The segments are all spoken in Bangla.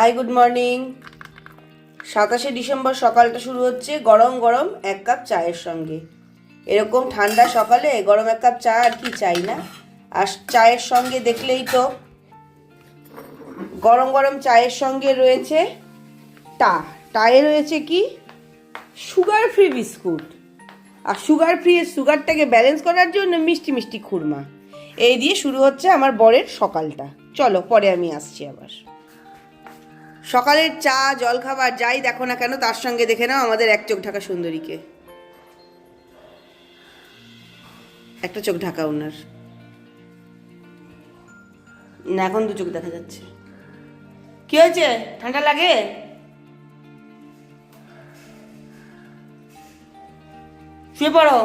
হাই গুড মর্নিং সাতাশে ডিসেম্বর সকালটা শুরু হচ্ছে গরম গরম এক কাপ চায়ের সঙ্গে। এরকম ঠান্ডা সকালে গরম এক কাপ চা আর কি চাই না? আর চায়ের সঙ্গে দেখলেই তো গরম গরম চায়ের সঙ্গে রয়েছে টা। টায়ে রয়েছে কি? সুগার ফ্রি বিস্কুট আর সুগার ফ্রি সুগারটাকে ব্যালেন্স করার জন্য মিষ্টি মিষ্টি খুরমা। এই দিয়ে শুরু হচ্ছে আমার বরের সকালটা। চলো, পরে আমি আসছি আবার। সকালের চা জলখাবার যাই দেখো না কেন, তার সঙ্গে দেখে নাও আমাদের এক চোখ ঢাকা সুন্দরীকে। একটা চোখ ঢাকা ওনার। না, এখন দু চোখ দেখা যাচ্ছে। কি হয়েছে? ঠান্ডা লাগে? শুয়ে পড়ো।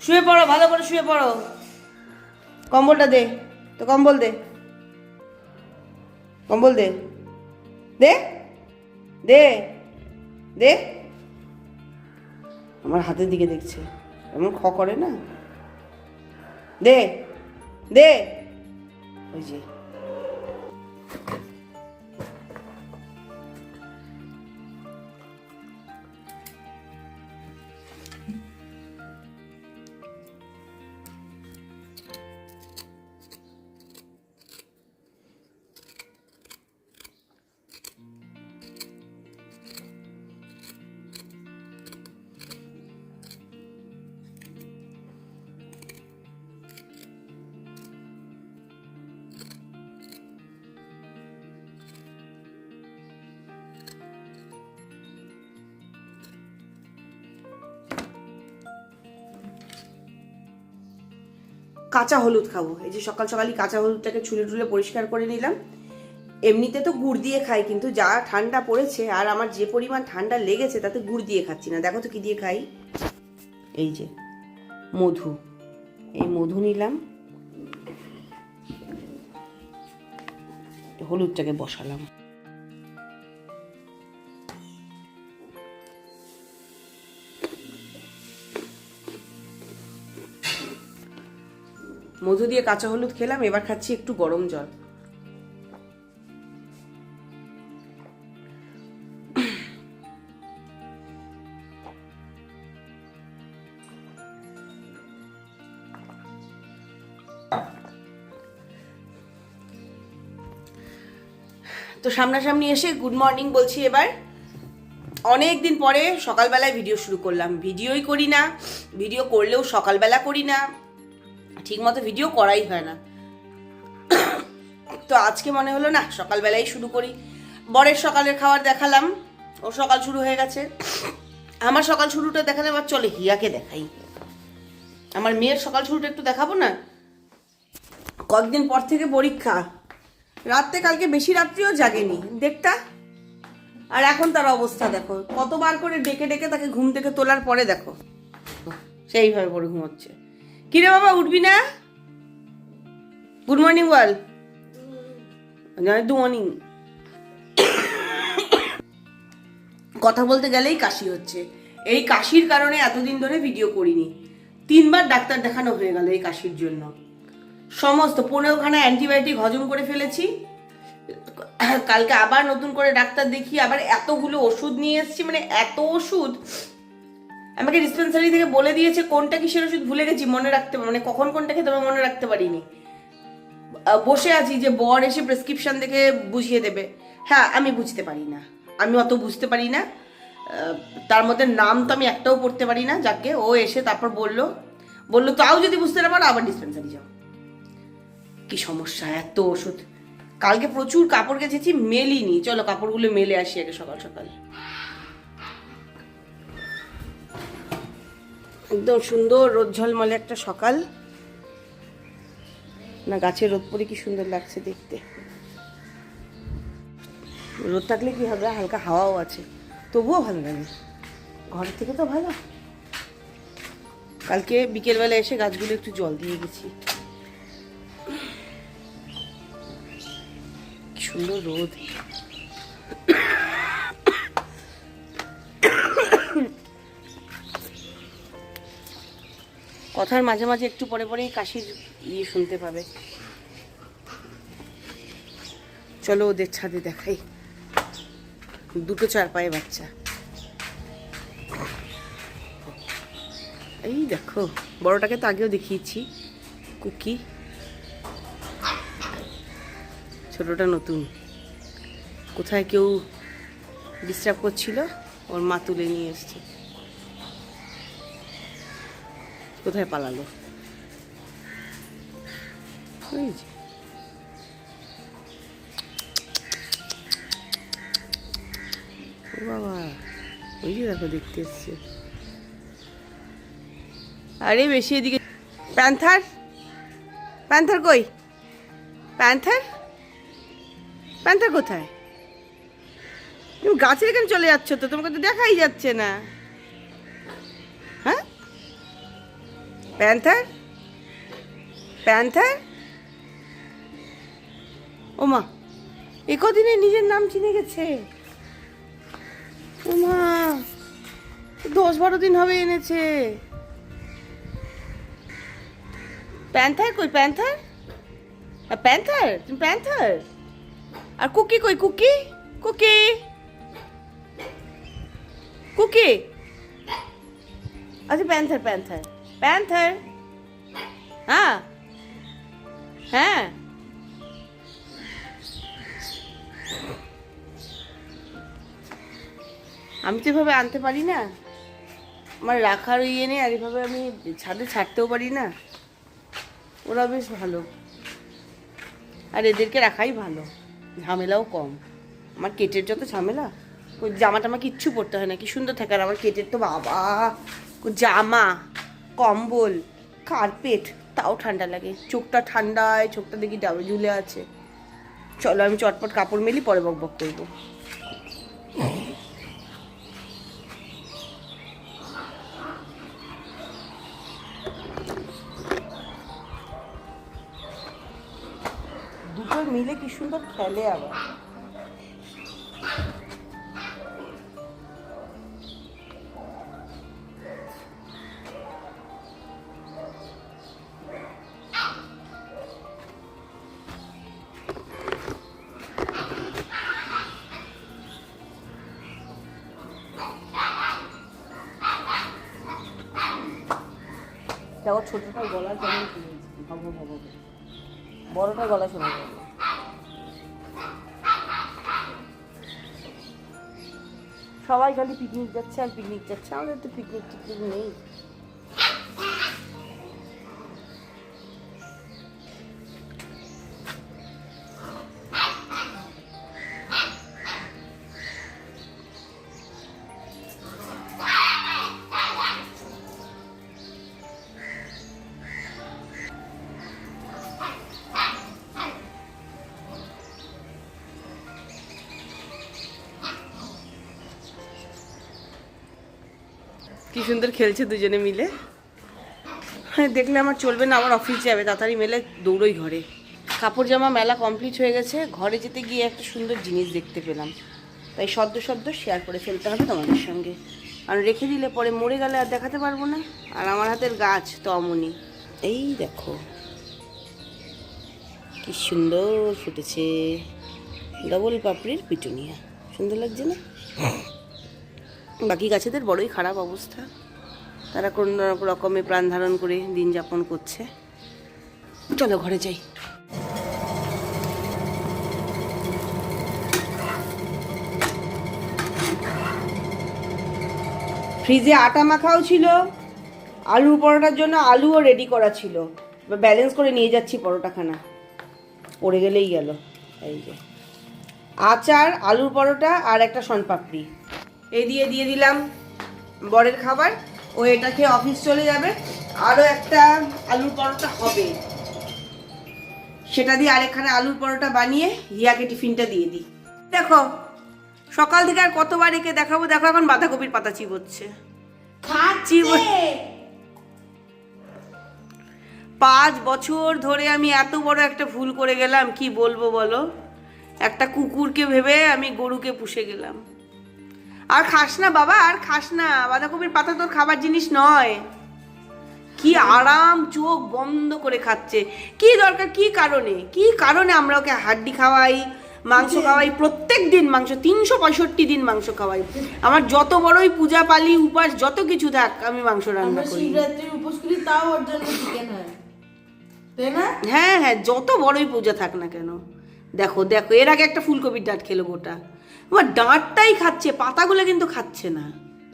শুয়ে পড়ো, ভালো করে শুয়ে পড়ো। কম্বলটা দে, তো কম্বল দে। কম্বল দে। দে দে দে। আমার হাতের দিকে দেখছে। এমন খ করে না? দে দে। ওই যে। কাঁচা হলুদ খাব। এই যে সকাল সকালই কাঁচা হলুদটাকে ছুলে টুলে পরিষ্কার করে নিলাম। এমনিতে তো গুড় দিয়ে খাই, কিন্তু যা ঠান্ডা পড়েছে আর আমার যে পরিমাণ ঠান্ডা লেগেছে তাতে গুড় দিয়ে খাচ্ছি না। দেখো তো কী দিয়ে খাই। এই যে মধু। এই মধু নিলাম। হলুদটাকে বসালাম। মধু দিয়ে কাঁচা হলুদ খেলাম, এবার খাচ্ছি একটু গরম জল। তো সামনাসামনি এসে গুড মর্নিং বলছি এবার। অনেক দিন পরে সকালবেলায় ভিডিও শুরু করলাম। ভিডিওই করি না ভিডিও করলেও সকালবেলা করি না। ঠিক মতো ভিডিও করাই হয় না। তো আজকে মনে হলো না, সকালবেলাই শুরু করি। বরের সকালের খাবার দেখালাম ও সকাল শুরু হয়ে গেছে। আমার সকাল শুরুটা দেখালে আবার চলে হিয়াকে দেখাই। আমার মেয়ের সকাল শুরুটা একটু দেখাবো না? কয়েকদিন পর থেকে পরীক্ষা। রাত্রে কালকে বেশি রাত্রিও জাগেনি দেখতা আর এখন তার অবস্থা দেখো, কতবার করে ডেকে ডেকে তাকে ঘুম থেকে তোলার পরে দেখো। সেইভাবে পরে ঘুমোচ্ছে। কিরে বাবা, উঠবি না? গুড মর্নিং বল। মর্নিং কথা বলতে গেলেই কাশি হচ্ছে। এই কাশির কারণে এতদিন ধরে ভিডিও করিনি। তিনবার ডাক্তার দেখানো হয়ে গেল এই কাশির জন্য। সমস্ত পনেরোখানা অ্যান্টিবায়োটিক হজম করে ফেলেছি। কালকে আবার নতুন করে ডাক্তার দেখিয়ে আবার এতগুলো ওষুধ নিয়ে এসেছি মানে এত ওষুধ আমাকে ডিসপেন্সারি থেকে বলে দিয়েছে কোনটা কিসের ওষুধ ভুলে গেছি, মনে রাখতে মানে কখন কোনটা খেতে মনে রাখতে পারিনি। বসে আছি যে বর এসে প্রেসক্রিপশন দেখে বুঝিয়ে দেবে। হ্যাঁ আমি বুঝতে পারি না। আমি অত বুঝতে পারি না। তার মধ্যে নাম তো আমি একটাও পড়তে পারি না, যাকে ও এসে তারপর বলল। বলল, তাও যদি বুঝতে না পারো, আবার ডিসপেন্সারি যাও। কি সমস্যা, এত ওষুধ। কালকে প্রচুর কাপড় গেছেছি মেলিনি। চলো, কাপড়গুলো মেলে আসি আগে সকাল সকাল। একদম সুন্দর রোদ ঝলমলে একটা সকাল। না, গাছের রোদ পরে কি সুন্দর লাগছে দেখতে। রোদ থাকলে কি হবে? হালকা হাওয়াও আছে। তবুও ভালো লাগে। ঘর থেকে তো ভালো। কালকে বিকেলবেলা এসে গাছগুলো একটু জল দিয়ে গেছি। সুন্দর রোদ। কথার মাঝে মাঝে একটু পরে পরেই কাশির ইয়ে শুনতে পাবে। চলো ওদের ছাদে দেখাই। দুটো চার পায়ে বাচ্চা। এই দেখো, বড়টাকে তো আগেও দেখিয়েছি। কুকি। ছোটটা নতুন। কোথায় কেউ ডিস্টার্ব করছিল? ওর মা তুলে নিয়ে এসছে। কোথায় পালালো? ও বাবা, ওই যে দেখো, দেখতে এসছে। আরে, বেশি এদিকে প্যান্থার? প্যান্থার কই? প্যান্থার? প্যান্থার কোথায়? তুমি গাছের এখানে চলে যাচ্ছ তো, তোমাকে তো দেখাই যাচ্ছে না। প্যান্থার প্যান্থার ও মা এ কদিনে নিজের নাম চিনে গেছে। ও মা দশ বারো দিন হবে এনেছে। প্যান্থার কই প্যান্থার প্যান্থার তুমি প্যান্থার আর কুকি কই কুকি কুকি কুকি আচ্ছা প্যান্থার প্যান্থার প্যান্থার হ্যাঁ হ্যাঁ আমি তো এভাবে আনতে পারি না। আমার রাখার ইয়ে নেই আর এভাবে আমি ছাদে ছাড়তেও পারি না। ওরা বেশ ভালো। আর এদেরকে রাখাই ভালো। ঝামেলাও কম। আমার কেটের যত ঝামেলা, ওই জামা টামা কিচ্ছু পরতে হয় না। কি সুন্দর থাকে আর আমার কেটের তো বাবা। জামা। কম্বল কার্পেট তাও ঠান্ডা লাগে। চোখটা ঠান্ডায় চোখটা দেখি ডাবে ঝুলে আছে। চলো আমি চটপট কাপড় মেলি, পরে বক বক করব। দুটো মিলে কি সুন্দর খেলে আবার। দেখো ছোটটার গলা কেমন ভব ভব বড়টার গলা শোনা যায় সবাই খালি পিকনিক যাচ্ছে আর পিকনিক যাচ্ছে। আমাদের তো পিকনিক টিকনিক নেই। কি সুন্দর খেলছে দুজনে মিলে। হ্যাঁ দেখলে আমার চলবে না আমার অফিস যাবে, তাড়াতাড়ি মেলে দৌড়ই ঘরে। কাপড় জামা মেলা কমপ্লিট হয়ে গেছে, ঘরে যেতে গিয়ে একটা সুন্দর জিনিস দেখতে পেলাম। তাই সদ্য সদ্য শেয়ার করে ফেলতে হবে তোমাদের সঙ্গে। আর রেখে দিলে পরে মরে গেলে আর দেখাতে পারব না। আর আমার হাতের গাছ তো অমনি এই দেখো, কি সুন্দর ফুটেছে। ডবল পাপড়ির পিটুনিয়া। সুন্দর লাগছে না? বাকি গাছেদের বড়ই খারাপ অবস্থা। তারা কোন রকমে প্রাণ ধারণ করে দিন যাপন করছে। চলো ঘরে যাই। ফ্রিজে আটা মাখাও ছিল। আলুর পরোটার জন্য আলুও রেডি করা ছিল। ব্যালেন্স করে নিয়ে যাচ্ছি পরোটাখানা। পড়ে গেলেই গেল। এই যে। আচার, আলুর পরোটা আর একটা শনপাপড়ি। এই দিয়ে দিয়ে দিলাম বরের খাবার। ও এটা খেয়ে অফিস চলে যাবে। আরও একটা আলুর পরোটা হবে। সেটা দিয়ে আরেকখানে আলুর পরোটা বানিয়ে হিয়াকে টিফিনটা দিয়ে দিই। দেখো সকাল থেকে আর কতবার একে দেখাবো দেখো এখন বাঁধাকপির পাতা চিবোচ্ছে। চিবো- পাঁচ বছর ধরে আমি এত বড় একটা ভুল করে গেলাম কি বলব বলো? একটা কুকুরকে ভেবে আমি গরুকে পুষে গেলাম। আর খাস না বাবা আর খাস না। বাঁধাকপির পাতা তোর খাবার জিনিস নয়। কি আরাম চোখ বন্ধ করে খাচ্ছে। কি দরকার কি কারণে? কি কারণে আমরা ওকে হাড্ডি খাওয়াই মাংস খাওয়াই? প্রত্যেক দিন মাংস তিনশো পঁয়ষট্টি দিন মাংস খাওয়াই। আমার যত বড়ই পূজা পালি উপাস যত কিছু থাক আমি মাংস রান্না করি। উপোস করি তাও ওর জন্য চিকেন হয়। তাই না? হ্যাঁ হ্যাঁ যত বড়ই পূজা থাক না কেন। দেখো দেখো এর আগে একটা ফুলকপির ডাট খেলো গোটা। আমার ডাঁটটাই খাচ্ছে পাতাগুলো কিন্তু খাচ্ছে না।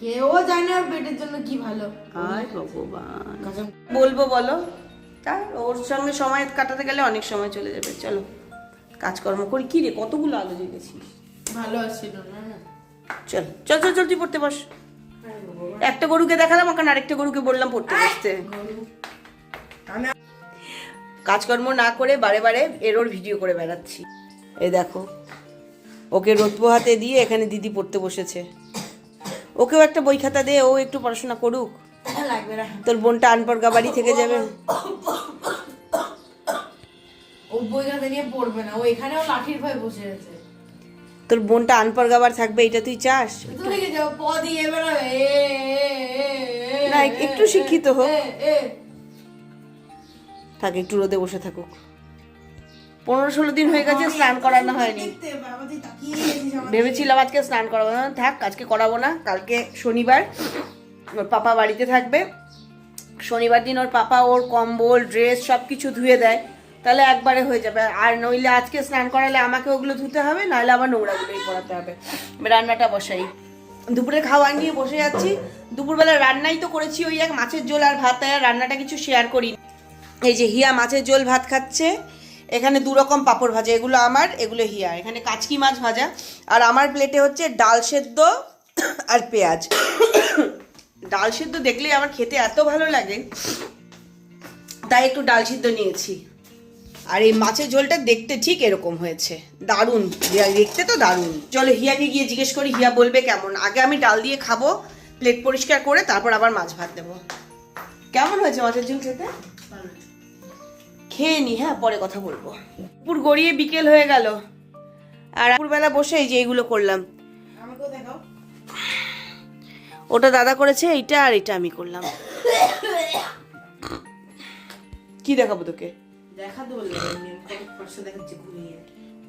কেউ জানে ওর পেটের জন্য কি ভালো। হায় ভগবান। বলব বলো? তা ওর সঙ্গে সময় কাটাতে গেলে অনেক সময় চলে যাবে। চলো কাজকর্ম করি। কি রে কতগুলো আলো জেগেছিস ভালো আসছিল না। চল চল চল চল তুই পড়তে বস। একটা গরুকে দেখালাম ওখানে আরেকটা গরুকে বললাম পড়তে বসতে। কাজকর্ম না করে বারে বারে এরোর ভিডিও করে বেড়াচ্ছি। এই দেখো ওকে রোদ পোহাতে দিয়ে এখানে দিদি পড়তে বসেছে। ওকেও একটা বই খাতা দে ও একটু পড়াশোনা করুক। তোর বোনটা আনপড়গা বাড়ি থেকে যাবে। ও বই খাতা নিয়ে পড়বে না ও এখানেও লাঠির ভয়ে বসে আছে। তোর বোনটা আনপড়গা বার থাকবে এটা তুই চাস? না, একটু শিক্ষিত হোক। থাক একটু রোদে বসে থাকুক। পনেরো ষোলো দিন হয়ে গেছে স্নান করানো হয়নি। ভেবেছিলাম আজকে স্নান করাবো না। থাক আজকে করাবো না কালকে শনিবার। ওর পাপা বাড়িতে থাকবে। শনিবার দিন ওর পাপা ওর কম্বল ড্রেস সব কিছু ধুয়ে দেয়। তাহলে একবারে হয়ে যাবে। আর নইলে আজকে স্নান করালে আমাকে ওগুলো ধুতে হবে নাহলে আবার নোংরাগুলোই করাতে হবে। রান্নাটা বসাই। দুপুরে খাওয়া নিয়ে বসে যাচ্ছি। দুপুরবেলা রান্নাই তো করেছি ওই এক মাছের ঝোল আর ভাত আর রান্নাটা কিছু শেয়ার করি এই যে হিয়া মাছের ঝোল ভাত খাচ্ছে। এখানে দু রকম পাঁপড় ভাজা, এগুলো আমার, এগুলো হিয়া। এখানে কাচকি মাছ ভাজা। আর আমার প্লেটে হচ্ছে ডাল সেদ্ধ আর পেঁয়াজ। ডাল সেদ্ধ দেখলেই আমার খেতে এত ভালো লাগে, তাই একটু ডাল সিদ্ধ নিয়েছি। আর এই মাছের ঝোলটা দেখতে ঠিক এরকম হয়েছে। দারুণ। দেখতে তো দারুণ। চলো হিয়াকে গিয়ে জিজ্ঞেস করি, হিয়া বলবে কেমন? আগে আমি ডাল দিয়ে খাব প্লেট পরিষ্কার করে তারপর আবার মাছ ভাত দেবো। কেমন হয়েছে মাছের ঝোল খেতে? খেয়ে নি হ্যাঁ? পরে কথা বলব। পুর গড়িয়ে বিকেল হয়ে গেল। আর দুপুরবেলা বসে এই যে এইগুলো করলাম। ওটা দাদা করেছে এইটা আর এটা আমি করলাম। কি দেখাবো তোকে?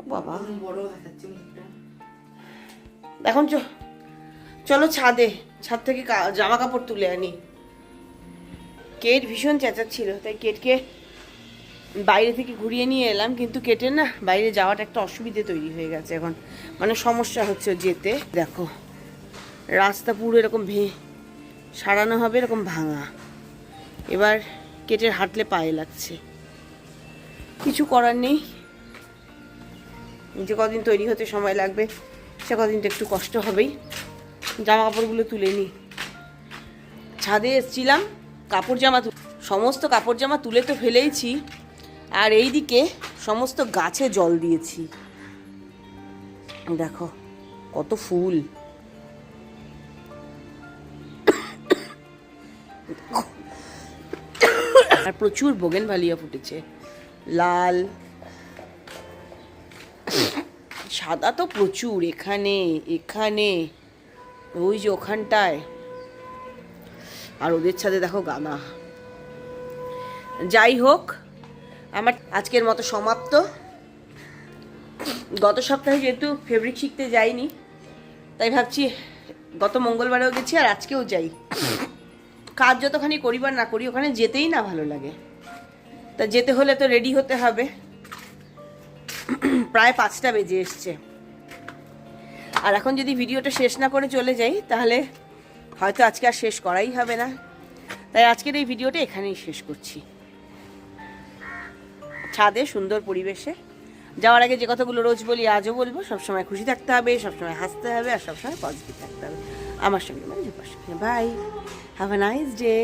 বাবা। এখন চলো ছাদে। ছাদ থেকে জামা কাপড় তুলে আনি। কেট ভীষণ চেঁচাচ্ছিল তাই কেটকে বাইরে থেকে ঘুরিয়ে নিয়ে এলাম, কিন্তু কেটে না বাইরে যাওয়াটা একটা অসুবিধে তৈরি হয়ে গেছে এখন। মানে সমস্যা হচ্ছে যেতে। দেখো, রাস্তা পুরো এরকম ভে, সারানো হবে এরকম ভাঙা। এবার কেটে হাঁটলে পায়ে লাগছে। কিছু করার নেই। যে কদিন তৈরি হতে সময় লাগবে, সে কদিন তো একটু কষ্ট হবেই। জামা কাপড়গুলো তুলে নিই ছাদে এসছিলাম, কাপড় জামা সমস্ত কাপড় জামা তুলে তো ফেলেইছি। আর এই দিকে সমস্ত গাছে জল দিয়েছি। দেখো, কত ফুল। আর প্রচুর বোগেন ভালিয়া ফুটেছে। লাল। সাদা তো প্রচুর, এখানে এখানে, ওই যে ওখানটায়। আর ওদের ছাদে দেখো গাঁদা। যাই হোক আমার আজকের মতো সমাপ্ত। গত সপ্তাহে যেহেতু ফেব্রিক শিখতে যাইনি, তাই ভাবছি গত মঙ্গলবারেও গেছি আর আজকেও যাই। কাজ যতখানি করি বা না করি, ওখানে যেতেই না ভালো লাগে। তা যেতে হলে তো রেডি হতে হবে। প্রায় পাঁচটা বেজে এসছে। আর এখন যদি ভিডিওটা শেষ না করে চলে যাই, তাহলে হয়তো আজকে আর শেষ করাই হবে না। তাই আজকের এই ভিডিওটা এখানেই শেষ করছি। ছাদে, সুন্দর পরিবেশে। যাওয়ার আগে যে কথাগুলো রোজ বলি, আজও বলব, সবসময় খুশি থাকতে হবে, সবসময় হাসতে হবে, আর সবসময় পজিটিভ থাকতে হবে। আমার সঙ্গে মানে bye have a nice day